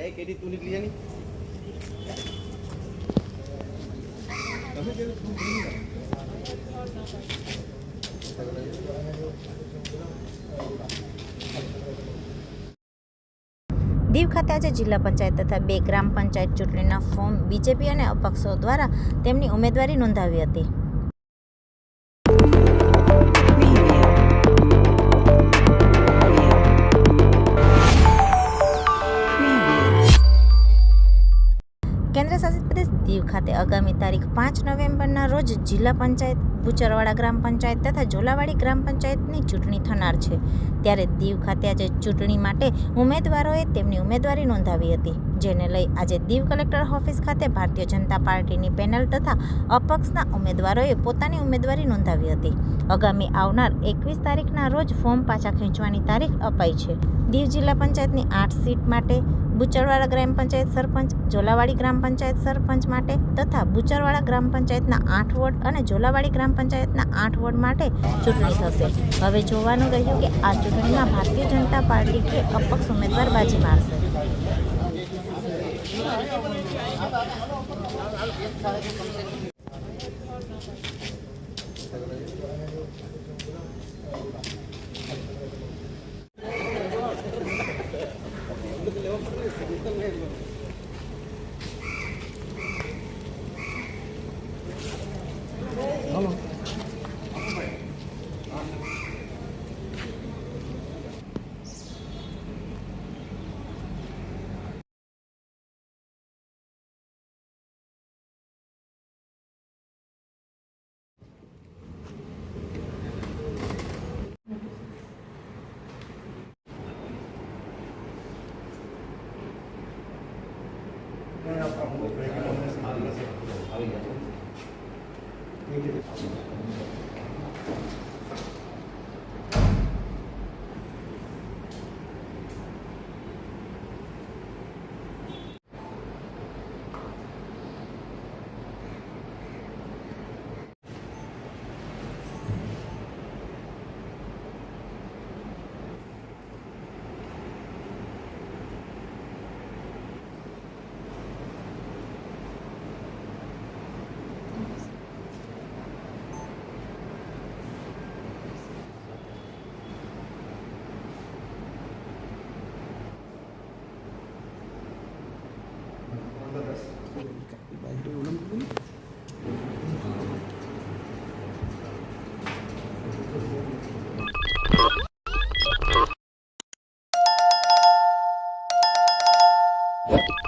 એ કેડી તું નીકળી જાની તમે કેવું તું. દીવ ખાતે આજે જિલ્લા પંચાયત તથા બે ગ્રામ પંચાયત ચૂંટણીના ફોર્મ બીજેપી અને અપક્ષો દ્વારા તેમની ઉમેદવારી નોંધાવી હતી ખાતે આગામી તારીખ પાંચ નવેમ્બરના રોજ જિલ્લા પંચાયત બુચરવાડા ગ્રામ પંચાયત તથા ઝોલાવાડી ગ્રામ પંચાયતની ચૂંટણી થનાર છે. ત્યારે દીવ ખાતે આજે ચૂંટણી માટે ઉમેદવારોએ તેમની ઉમેદવારી નોંધાવી હતી, જેને લઈ આજે દીવ કલેક્ટર ઓફિસ ખાતે ભારતીય જનતા પાર્ટીની પેનલ તથા અપક્ષના ઉમેદવારોએ પોતાની ઉમેદવારી નોંધાવી હતી. આગામી આવનાર એકવીસ તારીખના રોજ ફોર્મ પાછા ખેંચવાની તારીખ અપાઈ છે. દીવ જિલ્લા પંચાયતની આઠ સીટ માટે બુચરવાડા ગ્રામ પંચાયત સરપંચ, ઝોલાવાડી ગ્રામ પંચાયત સરપંચ માટે તથા બુચરવાડા ગ્રામ પંચાયતના આઠ વોર્ડ અને ઝોલાવાડી ગ્રામ પંચાયતના આઠ વોર્ડ માટે ચૂંટણી થશે હવે જોવાનું રહ્યું કે આ ચૂંટણીમાં ભારતીય જનતા પાર્ટી કે અપક્ષ ઉમેદવાર બાજી મારશે Gracias. 이렇게 됩니다. Ibadah ulam ko yun. What?